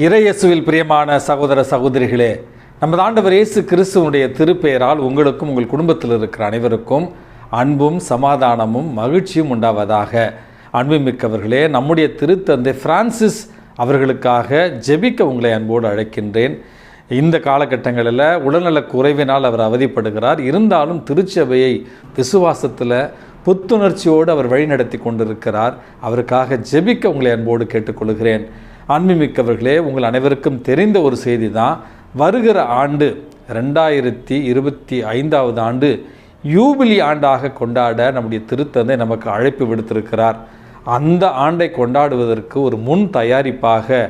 இறையசுவில் பிரியமான சகோதர சகோதரிகளே நமது ஆண்டவர் இயேசு கிறிஸ்துவனுடைய திருப்பெயரால் உங்களுக்கும் உங்கள் குடும்பத்தில் இருக்கிற அனைவருக்கும் அன்பும் சமாதானமும் மகிழ்ச்சியும் உண்டாவதாக. அன்புமிக்கவர்களே நம்முடைய திருத்தந்தை பிரான்சிஸ் அவர்களுக்காக ஜெபிக்க உங்களை அன்போடு அழைக்கின்றேன். இந்த காலகட்டங்களில் உடல்நலக் குறைவினால் அவர் அவதிப்படுகிறார். இருந்தாலும் திருச்சபையை விசுவாசத்தில் புத்துணர்ச்சியோடு அவர் வழிநடத்தி கொண்டிருக்கிறார். அவருக்காக ஜெபிக்க உங்களை அன்போடு கேட்டுக்கொள்கிறேன். அன்புமிக்கவர்களே உங்கள் அனைவருக்கும் தெரிந்த ஒரு செய்தி தான் வருகிற ஆண்டு ரெண்டாயிரத்தி இருபத்தி ஐந்தாவது ஆண்டு யூபிலி ஆண்டாக கொண்டாட நம்முடைய திருத்தந்தை நமக்கு அழைப்பு விடுத்திருக்கிறார். அந்த ஆண்டை கொண்டாடுவதற்கு ஒரு முன் தயாரிப்பாக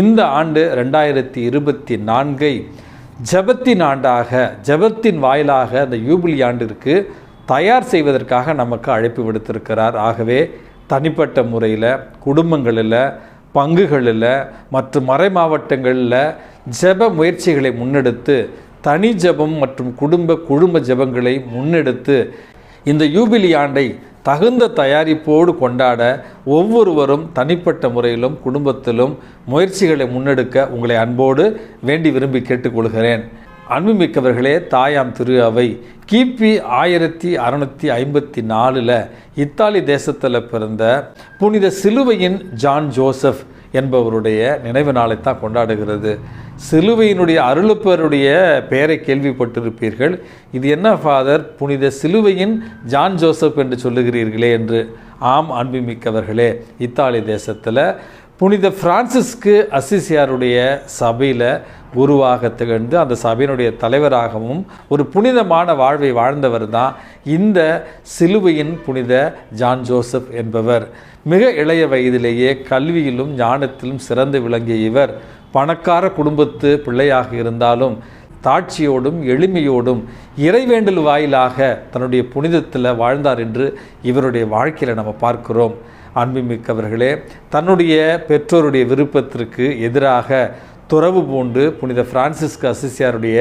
இந்த ஆண்டு ரெண்டாயிரத்தி இருபத்தி நான்கை ஜபத்தின் ஆண்டாக ஜபத்தின் வாயிலாக அந்த யூபிலி ஆண்டிற்கு தயார் செய்வதற்காக நமக்கு அழைப்பு விடுத்திருக்கிறார். ஆகவே தனிப்பட்ட முறையில் குடும்பங்களில் பங்குகளில் மற்றும் மறை மாவட்டங்களில் ஜெப முயற்சிகளை முன்னெடுத்து தனி ஜெபம் மற்றும் குடும்ப குழும ஜெபங்களை முன்னெடுத்து இந்த யூபிலி ஆண்டை தகுந்த தயாரிப்போடு கொண்டாட ஒவ்வொருவரும் தனிப்பட்ட முறையிலும் குடும்பத்திலும் முயற்சிகளை முன்னெடுக்க உங்களை அன்போடு வேண்டி விரும்பி கேட்டுக்கொள்கிறேன். அன்புமிக்கவர்களே தாயாம் திரு அவை. கிபி ஆயிரத்தி அறநூற்றி ஐம்பத்தி நாலில் இத்தாலி தேசத்தில் பிறந்த புனித சிலுவையின் ஜான் ஜோசப் என்பவருடைய நினைவு நாளை தான் கொண்டாடுகிறது. சிலுவையினுடைய அருளுப்பருடைய பெயரை கேள்விப்பட்டிருப்பீர்கள். இது என்ன ஃபாதர் புனித சிலுவையின் ஜான் ஜோசப் என்று சொல்லுகிறீர்களே என்று. ஆம் அன்புமிக்கவர்களே இத்தாலி தேசத்தில் புனித பிரான்சிஸ்கு அசிசியாருடைய சபையில் குருவாக திகழ்ந்து அந்த சபையினுடைய தலைவராகவும் ஒரு புனிதமான வாழ்வை வாழ்ந்தவர் தான் இந்த சிலுவையின் புனித ஜான் ஜோசப் என்பவர். மிக இளைய வயதிலேயே கல்வியிலும் ஞானத்திலும் சிறந்து விளங்கிய இவர். பணக்கார குடும்பத்து பிள்ளையாக இருந்தாலும் தாட்சியோடும் எளிமையோடும் இறைவேண்டல் வாயிலாக தன்னுடைய புனிதத்தில் வாழ்ந்தார் என்று இவருடைய வாழ்க்கையில் நம்ம பார்க்கிறோம். அன்புமிக்கவர்களே தன்னுடைய பெற்றோருடைய விருப்பத்திற்கு எதிராக துறவு பூண்டு புனித பிரான்சிஸ்க அசிசியாருடைய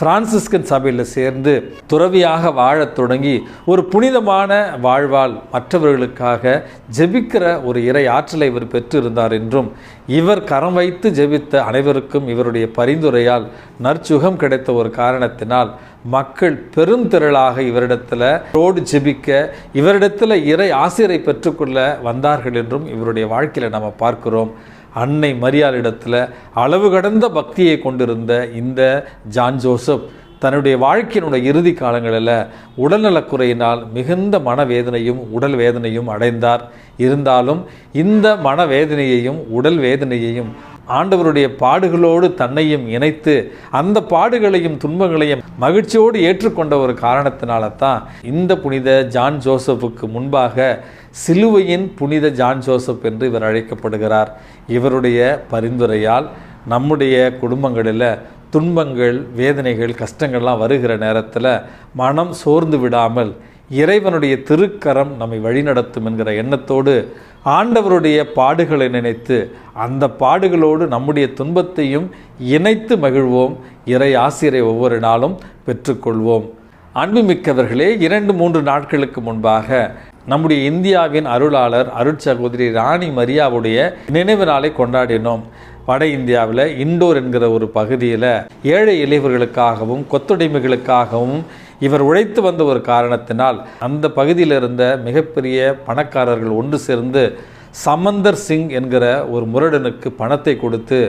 பிரான்சிஸ்கன் சபையில் சேர்ந்து துறவியாக வாழத் தொடங்கி ஒரு புனிதமான வாழ்வால் மற்றவர்களுக்காக ஜெபிக்கிற ஒரு இறை ஆற்றலை இவர் பெற்றிருந்தார் என்றும் இவர் கரம் வைத்து ஜெபித்த அனைவருக்கும் இவருடைய பரிந்துரையால் நற்சுகம் கிடைத்த ஒரு காரணத்தினால் மக்கள் பெருந்திரளாக இவரிடத்தில் ரோடு ஜெபிக்க இவரிடத்தில் இறை ஆசிரியரை பெற்றுக்கொள்ள வந்தார்கள் என்றும் இவருடைய வாழ்க்கையில் நம்ம பார்க்கிறோம். அன்னை மரியாளிடத்தில் அளவு கடந்த பக்தியை கொண்டிருந்த இந்த ஜான் ஜோசப் தன்னுடைய வாழ்க்கையினுடைய இறுதி காலங்களில் உடல்நலக்குறையினால் மிகுந்த மனவேதனையும் உடல் வேதனையும் அடைந்தார். இருந்தாலும் இந்த மனவேதனையையும் உடல் வேதனையையும் ஆண்டவருடைய பாடுகளோடு தன்னையும் இணைத்து அந்த பாடுகளையும் துன்பங்களையும் மகிழ்ச்சியோடு ஏற்றுக்கொண்ட ஒரு காரணத்தினால தான் இந்த புனித ஜான் ஜோசப்புக்கு முன்பாக சிலுவையின் புனித ஜான் ஜோசப் என்று இவர் அழைக்கப்படுகிறார். இவருடைய பரிந்துரையால் நம்முடைய குடும்பங்களில் துன்பங்கள் வேதனைகள் கஷ்டங்கள்லாம் வருகிற நேரத்தில் மனம் சோர்ந்து விடாமல் இறைவனுடைய திருக்கரம் நம்மை வழிநடத்தும் என்கிற எண்ணத்தோடு ஆண்டவருடைய பாடுகளை நினைத்து அந்த பாடுகளோடு நம்முடைய துன்பத்தையும் இணைத்து மகிழ்வோம். இறை ஆசிரியரை ஒவ்வொரு நாளும் பெற்றுக்கொள்வோம். அன்புமிக்கவர்களே இரண்டு மூன்று நாட்களுக்கு முன்பாக நம்முடைய இந்தியாவின் அருளாளர் அருட்சகோதரி ராணி மரியாவுடைய நினைவு நாளை கொண்டாடினோம். வட இந்தியாவில் இண்டோர் என்கிற ஒரு பகுதியில் ஏழை இளைவர்களுக்காகவும் கொத்துடைமைகளுக்காகவும் இவர் உழைத்து வந்த ஒரு காரணத்தினால் அந்த பகுதியில் இருந்த மிகப்பெரிய பணக்காரர்கள் ஒன்று சேர்ந்து சமந்தர் சிங் என்கிற ஒரு முரடனுக்கு பணத்தை கொடுத்து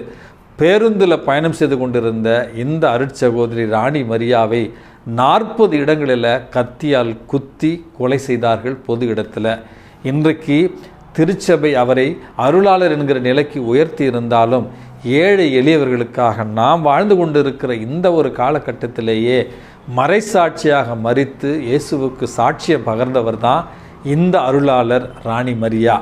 பேருந்தில் பயணம் செய்து கொண்டிருந்த இந்த அருட்சகோதரி ராணி மரியாவை நாற்பது இடங்களில் கத்தியால் குத்தி கொலை செய்தார்கள் பொது இடத்துல. இன்றைக்கு திருச்சபை அவரை அருளாளர் என்கிற நிலைக்கு உயர்த்தி இருந்தாலும் ஏழை எளியவர்களுக்காக நாம் வாழ்ந்து கொண்டிருக்கிற இந்த ஒரு காலகட்டத்திலேயே மறைசாட்சியாக மறித்து இயேசுவுக்கு சாட்சியை பகர்ந்தவர் தான் இந்த அருளாளர் ராணி மரியா.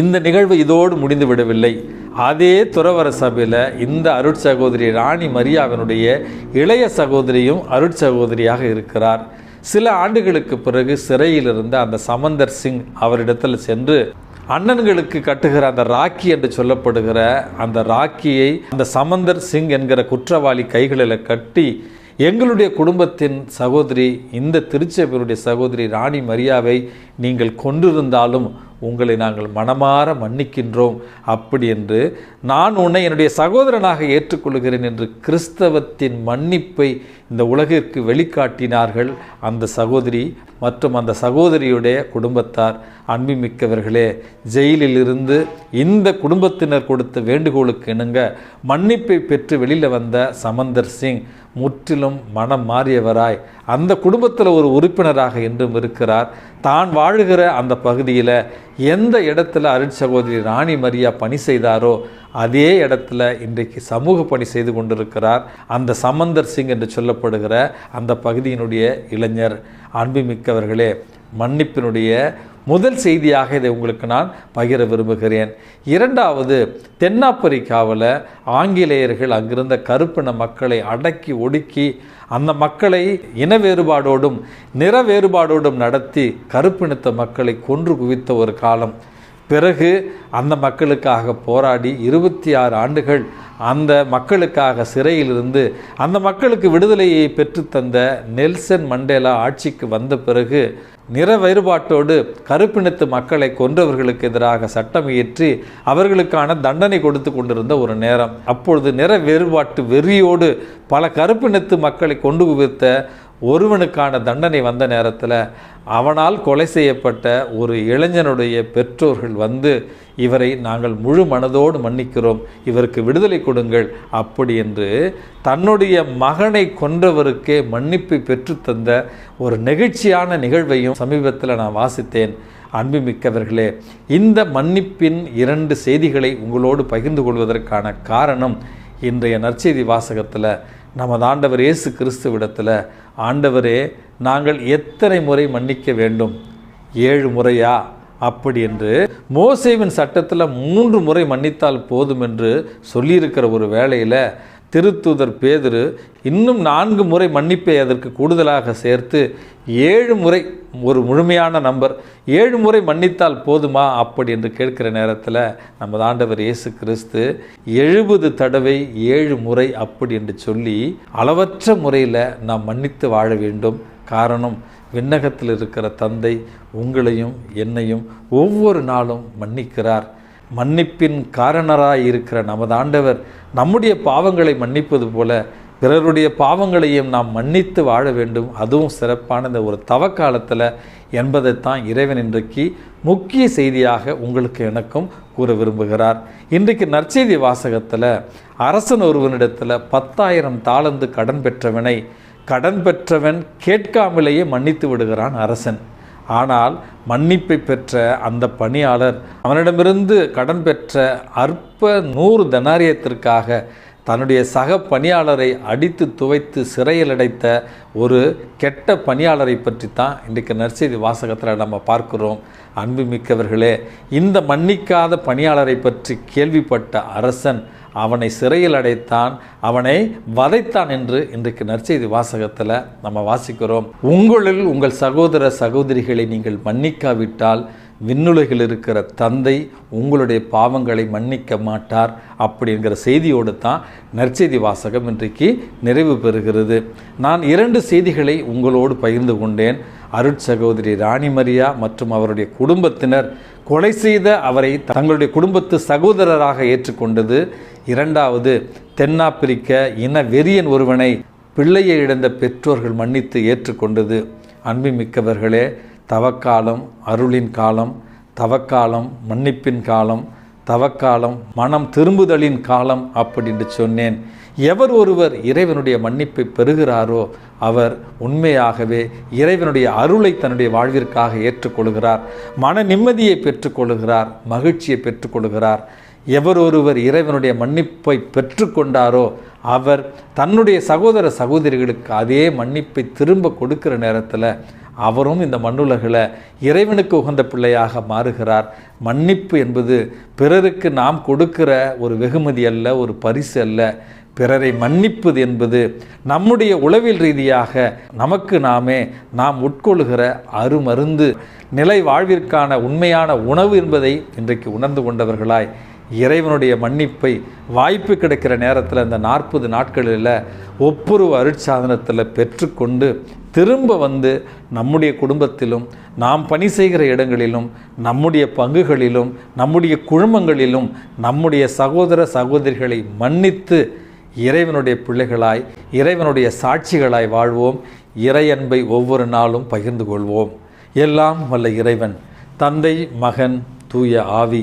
இந்த நிகழ்வு இதோடு முடிந்து விடவில்லை. அதே துறவர சபையில் இந்த அருட்சகோதரி ராணி மரியாவினுடைய இளைய சகோதரியும் அருட்சகோதரியாக இருக்கிறார். சில ஆண்டுகளுக்கு பிறகு சிறையில் இருந்த அந்த சமந்தர் சிங் அவரிடத்தில் சென்று அண்ணன்களுக்கு கட்டுகிற அந்த ராக்கி என்று சொல்லப்படுகிற அந்த ராக்கியை அந்த சமந்தர் சிங் என்கிற குற்றவாளி கைகளில் கட்டி எங்களுடைய குடும்பத்தின் சகோதரி இந்த திருச்சபையினுடைய சகோதரி ராணி மரியாவை நீங்கள் கொண்டிருந்தாலும் உங்களை நாங்கள் மனமாற மன்னிக்கின்றோம். அப்படி என்று நான் உன்னை என்னுடைய சகோதரனாக ஏற்றுக்கொள்கிறேன் என்று கிறிஸ்தவத்தின் மன்னிப்பை இந்த உலகிற்கு வெளிக்காட்டினார்கள் அந்த சகோதரி மற்றும் அந்த சகோதரியுடைய குடும்பத்தார். அன்புமிக்கவர்களே ஜெயிலில் இருந்து இந்த குடும்பத்தினர் கொடுத்த வேண்டுகோளுக்கு இணங்க மன்னிப்பை பெற்று வெளியில் வந்த சமந்தர் சிங் முற்றிலும் மனம் மாறியவராய். அந்த குடும்பத்தில் ஒரு உறுப்பினராக என்றும் இருக்கிறார். தான் வாழுகிற அந்த பகுதியில் எந்த இடத்துல அருண் சகோதரி ராணி மரியா பணி செய்தாரோ அதே இடத்துல இன்றைக்கு சமூக பணி செய்து கொண்டிருக்கிறார். அந்த சமந்தர் சிங் என்று சொல்லப்படுகிற அந்த பகுதியினுடைய இளைஞர். அன்புமிக்கவர்களே மன்னிப்பினுடைய முதல் செய்தியாக இதை உங்களுக்கு நான் பகிர விரும்புகிறேன். இரண்டாவது தென்னாப்பிரிக்காவில் ஆங்கிலேயர்கள் அங்கிருந்த கருப்பின மக்களை அடக்கி ஒடுக்கி அந்த மக்களை இன வேறுபாடோடும் நிற வேறுபாடோடும் நடத்தி கருப்பினத்த மக்களை கொன்று குவித்த ஒரு காலம். பிறகு அந்த மக்களுக்காக போராடி இருபத்தி ஆறு ஆண்டுகள் அந்த மக்களுக்காக சிறையிலிருந்து அந்த மக்களுக்கு விடுதலையை பெற்றுத்தந்த நெல்சன் மண்டேலா ஆட்சிக்கு வந்த பிறகு நிற வேறுபாட்டோடு கருப்பினத்து மக்களை கொன்றவர்களுக்கு எதிராக சட்டம் இயற்றி அவர்களுக்கான தண்டனை கொடுத்து கொண்டிருந்த ஒரு நேரம். அப்பொழுது நிற வேறுபாட்டு வெறியோடு பல கருப்பினத்து மக்களை கொண்டு குவித்த ஒருவனுக்கான தண்டனை வந்த நேரத்தில் அவனால் கொலை செய்யப்பட்ட ஒரு இளைஞனுடைய பெற்றோர்கள் வந்து இவரை நாங்கள் முழு மனதோடு மன்னிக்கிறோம் இவருக்கு விடுதலை கொடுங்கள் அப்படி என்று தன்னுடைய மகனை கொன்றவருக்கே மன்னிப்பை பெற்றுத்தந்த ஒரு நெகிழ்ச்சியான நிகழ்வையும் சமீபத்தில் நான் வாசித்தேன். அன்புமிக்கவர்களே இந்த மன்னிப்பின் இரண்டு செய்திகளை உங்களோடு பகிர்ந்து கொள்வதற்கான காரணம் இன்றைய நற்செய்தி வாசகத்தில் நமது ஆண்டவர் இயேசு கிறிஸ்துவிடத்தில் ஆண்டவரே நாங்கள் எத்தனை முறை மன்னிக்க வேண்டும்? ஏழு முறையா? அப்படி என்று மோசேவின் சட்டத்தில் மூன்று முறை மன்னித்தால் போதும் என்று சொல்லியிருக்கிற ஒரு வேளையில் திருத்தூதர் பேதுரு இன்னும் நான்கு முறை மன்னிப்பை அதற்கு கூடுதலாக சேர்த்து ஏழு முறை ஒரு முழுமையான நம்பர் ஏழு முறை மன்னித்தால் போதுமா அப்படி என்று கேட்கிற நேரத்தில் நமது ஆண்டவர் இயேசு கிறிஸ்து எழுபது தடவை ஏழு முறை அப்படி என்று சொல்லி அளவற்ற முறையில் நாம் மன்னித்து வாழ வேண்டும். காரணம் விண்ணகத்தில் இருக்கிற தந்தை உங்களையும் என்னையும் ஒவ்வொரு நாளும் மன்னிக்கிறார். மன்னிப்பின் காரணராய் இருக்கிற நமது ஆண்டவர் நம்முடைய பாவங்களை மன்னிப்பது போல பிறருடைய பாவங்களையும் நாம் மன்னித்து வாழ வேண்டும். அதுவும் சிறப்பான இந்த ஒரு தவக்காலத்தில் என்பதைத்தான் இறைவன் இன்றைக்கு முக்கிய செய்தியாக உங்களுக்கு எனக்கும் கூற விரும்புகிறார். இன்றைக்கு நற்செய்தி வாசகத்தில் அரசன் ஒருவனிடத்தில் பத்தாயிரம் தாளந்து கடன் பெற்றவனை கடன் பெற்றவன் கேட்காமலேயே மன்னித்து விடுகிறான் அரசன். ஆனால் மன்னிப்பை பெற்ற அந்த பணியாளர் அவனிடமிருந்து கடன் பெற்ற அற்ப நூறு தனாரியத்திற்காக தன்னுடைய சக பணியாளரை அடித்து துவைத்து சிறையில் அடைத்த ஒரு கெட்ட பணியாளரை பற்றி தான் இன்றைக்கு நற்செய்தி வாசகத்தில் நம்ம பார்க்கிறோம். அன்புமிக்கவர்களே இந்த மன்னிக்காத பணியாளரை பற்றி கேள்விப்பட்ட அரசன் அவனை சிறையில் அடைத்தான் அவனை வதைத்தான் என்று இன்றைக்கு நற்செய்தி வாசகத்தில் நம்ம வாசிக்கிறோம். உங்களில் உங்கள் சகோதர சகோதரிகளை நீங்கள் மன்னிக்காவிட்டால் விண்ணுலகில் இருக்கிற தந்தை உங்களுடைய பாவங்களை மன்னிக்க மாட்டார் அப்படிங்கிற செய்தியோடு தான் நற்செய்தி வாசகம் இன்றைக்கு நிறைவு பெறுகிறது. நான் இரண்டு செய்திகளை உங்களோடு பகிர்ந்து கொண்டேன். அருட்சகோதரி ராணி மரியா மற்றும் அவருடைய குடும்பத்தினர் கொலை செய்த அவரை தங்களுடைய குடும்பத்து சகோதரராக ஏற்றுக்கொண்டது. இரண்டாவது தென்னாப்பிரிக்க இன வெறியன் ஒருவனை பிள்ளையை இழந்த பெற்றோர்கள் மன்னித்து ஏற்றுக்கொண்டது. அன்புமிக்கவர்களே தவக்காலம் அருளின் காலம் தவக்காலம் மன்னிப்பின் காலம் தவக்காலம் மனம் திரும்புதலின் காலம் அப்படின்னு சொன்னேன். எவர் ஒருவர் இறைவனுடைய மன்னிப்பை பெறுகிறாரோ அவர் உண்மையாகவே இறைவனுடைய அருளை தன்னுடைய வாழ்விற்காக ஏற்றுக்கொள்கிறார். மன நிம்மதியை பெற்றுக்கொள்கிறார் மகிழ்ச்சியை பெற்றுக்கொள்கிறார். எவர் ஒருவர் இறைவனுடைய மன்னிப்பை பெற்றுக்கொண்டாரோ அவர் தன்னுடைய சகோதர சகோதரிகளுக்கு அதே மன்னிப்பை திரும்ப கொடுக்கிற நேரத்தில் அவரும் இந்த மண்ணுலகில் இறைவனுக்கு உகந்த பிள்ளையாக மாறுகிறார். மன்னிப்பு என்பது பிறருக்கு நாம் கொடுக்கிற ஒரு வெகுமதி அல்ல ஒரு பரிசு அல்ல. பிறரை மன்னிப்பது என்பது நம்முடைய உளவில் ரீதியாக நமக்கு நாமே நாம் உட்கொள்கிற அருமருந்து. நிலை வாழ்விற்கான உண்மையான உணவு என்பதை இன்றைக்கு உணர்ந்து கொண்டவர்களாய் இறைவனுடைய மன்னிப்பை வாய்ப்பு கிடைக்கிற நேரத்தில் இந்த நாற்பது நாட்களில் ஒப்புரவு அருட்சாதனத்தில் பெற்றுக்கொண்டு திரும்ப வந்து நம்முடைய குடும்பத்திலும் நாம் பணி செய்கிற இடங்களிலும் நம்முடைய பங்குகளிலும் நம்முடைய குழுமங்களிலும் நம்முடைய சகோதர சகோதரிகளை மன்னித்து இறைவனுடைய பிள்ளைகளாய் இறைவனுடைய சாட்சிகளாய் வாழ்வோம். இறையன்பை ஒவ்வொரு நாளும் பகிர்ந்து கொள்வோம். எல்லாம் வல்ல இறைவன் தந்தை மகன் தூய ஆவி